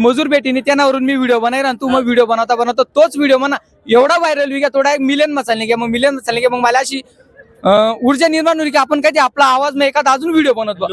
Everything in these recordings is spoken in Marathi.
मजूर बेटीने त्यानावरून मी व्हिडिओ बनाय आणि तू मग व्हिडिओ बनवता बनवता तोच व्हिडिओ म्हणा. एवढा व्हायरल होईल थोडा एक मिलियन मसाले घ्या मग मिलियन मसाले घ्या मग मला अशी ऊर्जा निर्माण होईल की आपण काय ते आपला आवाज मग एखादा अजून व्हिडिओ बनवतो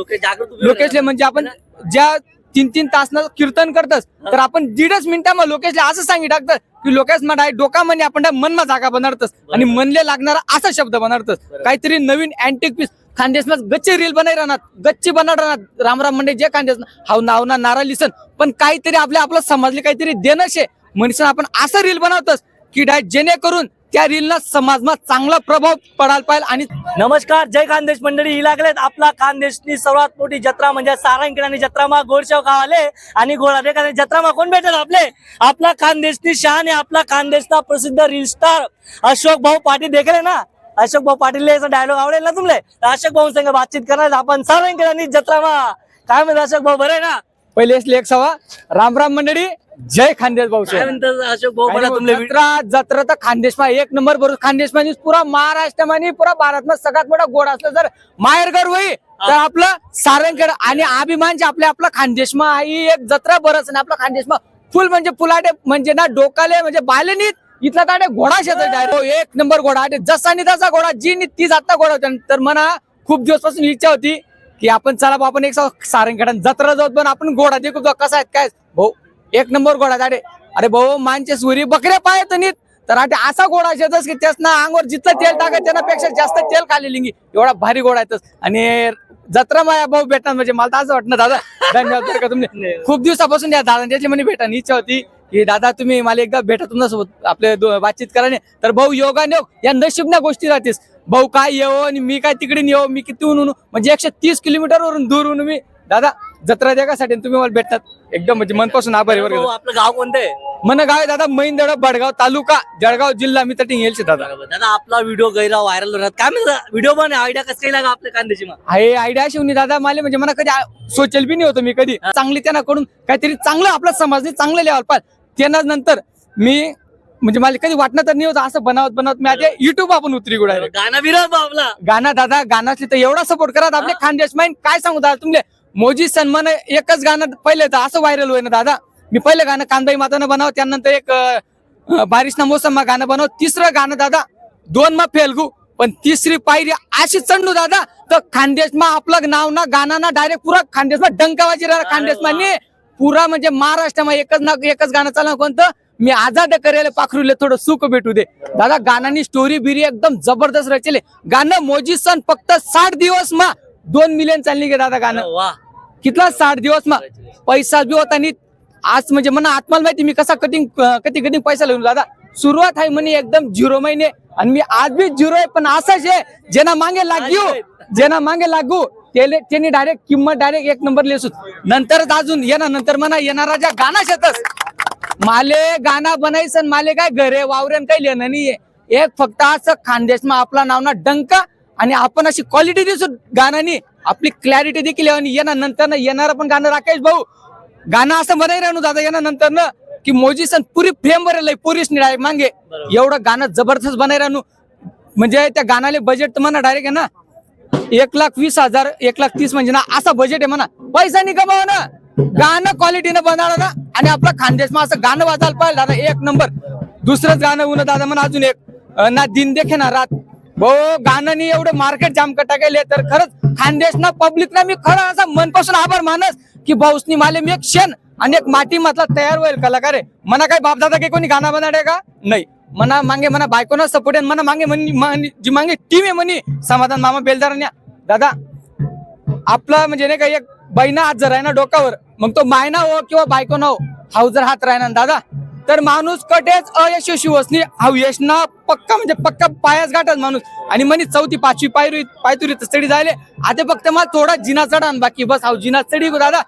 लोकेशले म्हणजे आपण ज्या तीन तीन तास कीर्तन करतस तर आपण दीडच मिनिटांना लोकेशला असं सांगी टाकतं की लोकेश मा डाय डोका म्हणे आपण मनमा जागा बनवतस आणि मनले लागणारा असा शब्द बनवतस. काहीतरी नवीन अँटिक पीस खानदेश गच्ची रील बनाई राहणार गच्ची बनवणार राहणार. रामराम म्हणजे जे खानदेश हाव नाव ना नारा लिसन. पण काहीतरी आपल्या आपलं समाजले काहीतरी देणं शे म्हणून आपण असं रील बनवतस की डाय जेणेकरून त्या रीलला समाजमा चांगला प्रभाव पडायला पाहिजे आणि नमस्कार जय खानदेश मंडळी. ही लागलेत आपला खानदेशनी सर्वात मोठी जत्रा म्हणजे सारंगखेडानी जत्रा मा गोडशाव गाव आले आणि गोळा जत्रा मा कोण भेटत आपले? आपला खानदेशनी शहाणे आहे आपला खानदेशचा प्रसिद्ध रील स्टार अशोक भाऊ पाटील देखले ना? अशोक भाऊ पाटील डायलॉग आवडेल ना तुमले? तर अशोक भाऊ संग बातचीत करणार आपण सारंगखेडानी जत्रा मा काय म्हणतो अशोक भाऊ बरं ना? पहिले असले एक सवा रामराम मंडळी जय खानदेश भाऊ काय म्हणतात अशोक भाऊ बरं तुमले जत्रा जत्रा तर खानदेशमा एक नंबर बरोबर खानदेशमा पुरा महाराष्ट्रमा पुरा भारतमा सगळ्यात मोठा गोड असलं जर माहेरघर होई तर आपलं सारंगखेड आणि अभिमानचे आपल्या आपला खानदेशमा ही एक जत्रा बरंच आणि आपला खानदेशमा फुल म्हणजे फुलाटे म्हणजे ना डोकाले म्हणजे बालेनीत इथला ताडे घोडा शेत एक नंबर घोडा. आणि जसा नि तसा घोडा जी नी ती जाता घोडा होता. तर मना खूप दिवसपासून इच्छा होती की आपण चला आपण एक सारंगखेडा जत्रा जाऊ पण आपण घोडा देखू जाऊ कसा आहेत काय? भाऊ एक नंबर घोडा ताडे अरे भाऊ मानचे सुरी बकऱ्या पाहत नीत तर आता असा गोडा शेतस की त्यासना अंगावर जितलं तेल टाकत त्यापेक्षा जास्त तेल खाली लिंगी. एवढा भारी गोडा येतस आणि जत्रा माया भाऊ भेटणार म्हणजे मला तर असं वाटतं दादा. धन्यवाद का तुम्ही. खूप दिवसापासून या दादा त्याची म्हणे भेटा इच्छा होती. की दादा तुम्ही मला एकदा भेटा तुमच्यासोबत. आपले बातचीत करा तर भाऊ योगा योग या नशीबण्या गोष्टी राहतेस. भाऊ काय येऊ आणि मी काय तिकडे येऊ मी किती ऊन म्हणजे एकशे तीस किलोमीटर वरून दूर ऊन मी दादा जत्रा देगासाठी तुम्ही मला भेटतात. एकदम म्हणजे मनपासून आभारी का. आपलं गाव कोणतं आहे? मन गाव आहे दादा मैंदड बडगाव तालुका जळगाव जिल्हा. मी तटिंग येईल दादा दादा आपला व्हिडिओ गैरा व्हायरल होणार काय म्हणतात व्हिडिओ बन आयडिया कसं लागा आपल्या खानदेशी मा हे आयडिया शिवनी दादा मला म्हणजे मला कधी सोचेल बी नाही होतं मी कधी. चांगली त्यांना कडून काहीतरी चांगलं आपला समाजने चांगलं लेवल पाहिजे त्यांना नंतर मी म्हणजे मला कधी वाटणं तर नाही होतं असं बनवत बनवत मी आता युट्यूब आपण उतरी गुडा गाणं विरोध आपला गाणं दादा गाण्यातले तर एवढा सपोर्ट करा. आपले खानदेश माईन काय सांगू दादा तुमले? मोजी सन्मान एकच गाणं पहिले तर असं व्हायरल होय ना दादा. मी पहिलं गाणं कांदाई मातानं बनव त्यानंतर एक बारिश ना मोसम मा गाणं बनव तिसरं गाणं दादा दोन मा फेलगू पण तिसरी पायरी अशी चढू दादा तर खानदेश मा आपलं नाव ना गाणं ना डायरेक्ट पुरा खानदेश मा डंकावाजी राहिला खानदेश माने. पुरा म्हणजे महाराष्ट्रामा एकच ना एकच गाणं चालणार कोणतं? मी आजाद करेल पाखरूले थोडं सुख भेटू दे. दादा गाण्यानी स्टोरी बिरी एकदम जबरदस्त रचले. गाणं मोजी सण फक्त साठ दिवस मा. दोन मिलियन चालली गे दादा गाणं. वा. कितला साठ दिवस मा. पैसा बी होता आणि आज म्हणजे मला आत्माला माहिती मी कसा कटिंग कधी कटिंग पैसा लावून दादा. सुरुवात आहे म्हणे एकदम झिरो महिने. आणि मी आज बी झिरो आहे पण असंच आहे. ज्यांना मागे लागू. ज्यांना मागे लागू. त्याले त्यांनी डायरेक्ट किंमत डायरेक्ट एक नंबर लेसून नंतरच अजून येणार नंतर म्हणा येणारा ज्या गाणा शेतस माले गाणा बनायचं माले काय घरे वावरेन काही लिहिणं नाहीये. एक फक्त असं खानदेशमा आपला नाव ना डंका आणि आपण अशी क्वालिटी दिसू गाण्यानी आपली क्लॅरिटी देखील आणि येणार नंतर येणार पण गाणं राकेश भाऊ. गाणं असं बनाय राहणू दादा येणार नंतर ना की मोजी सण पुरी फ्रेम भरेल पुरीच डायरेक्ट मागे. एवढं गाणं जबरदस्त बनाय राहणू म्हणजे त्या गाण्याले बजेट तर म्हणा डायरेक्ट आहे ना. एक लाख वीस हजार एक लाख तीस म्हणजे ना असा बजेट आहे म्हणा. पैसा नाही कमाव ना. गाणं क्वालिटीनं बनवणार ना. आणि आपला खानदेश मा असं गाणं वाजायला पाहिजे दादा एक नंबर दुसरंच गाणं उन दादा म्हणा अजून एक. ना दिन देखे ना रात. हो गाणं एवढं मार्केट जाम कटा तर खरंच खानदेश ना पब्लिक ना मी खरं असा मनपासून आभार मानस की भाऊसनी माले मी एक क्षण आणि एक माती मधला तयार होईल कलाकार आहे. मना काय बापदादा काही कोणी गाणं बनाडे का? नाही. मना मागे मना बायकोना सपोर्ट मना मागे म्हणी- जी मागे टीम आहे म्हणी समाधान मामा बेलदारांनी. दादा आपला म्हणजे नाही का एक बैना हात जर आहे ना डोक्यावर मग तो मायना हो किंवा बायको ना हो हाऊ जर हात राहिना दादा तर माणूस कटेच अयशस्वी वसनी हा यशना पक्का म्हणजे पक्का पायाच गाठत माणूस. आणि म्हणे चौथी पाचवी पायरी पायतुरी चढी जायले. आता फक्त मला थोडा जिना चढा बाकी बस हा जिना चढी. गो दादा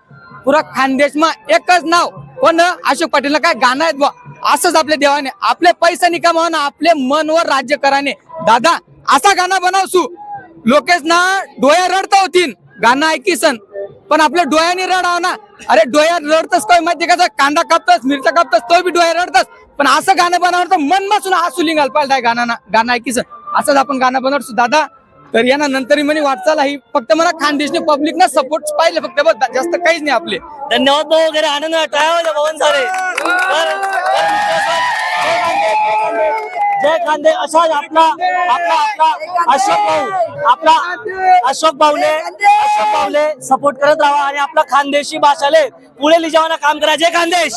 पुरा खानदेश मा एकच नाव. पण अशोक पाटीलला काय गाणं आहेत बा असंच आपल्या देवाने आपले पैसा निकामा ना आपले मनवर राज्य कराने. दादा असा गाणं बनवसू. लोकेश ना डोळ्या रडता होतीन. गाणं ऐकीसन पण आपल्या डोळ्याने रडाव ना. अरे डोळ्यात रडतस काय माहिती का? कांदा कापतस मिरचा कापतस तो बी डोळ्या रडतस. पण असं गाणं बनवणार तर मन बसून आसू लिंगाल पाहिजे गाणं गाणं ऐकीसन असंच आपण गाणं बनवतो दादा तर यांना नंतर म्हणे वाटचाल आहे. फक्त मला खानदेशने पब्लिक ना सपोर्ट पाहिजे फक्त बघ जास्त काहीच नाही आपले. धन्यवाद भाऊ वगैरे आनंद टाळ्या पवन सारे? जय खांदे असाच आपला आपला आपला अशोक भाऊ आपला अशोक भाऊले अशोक भाऊले सपोर्ट करत राहा आणि आपला खानदेशी भाषाले पुढे लिजावाना काम करा. जय खानदेश.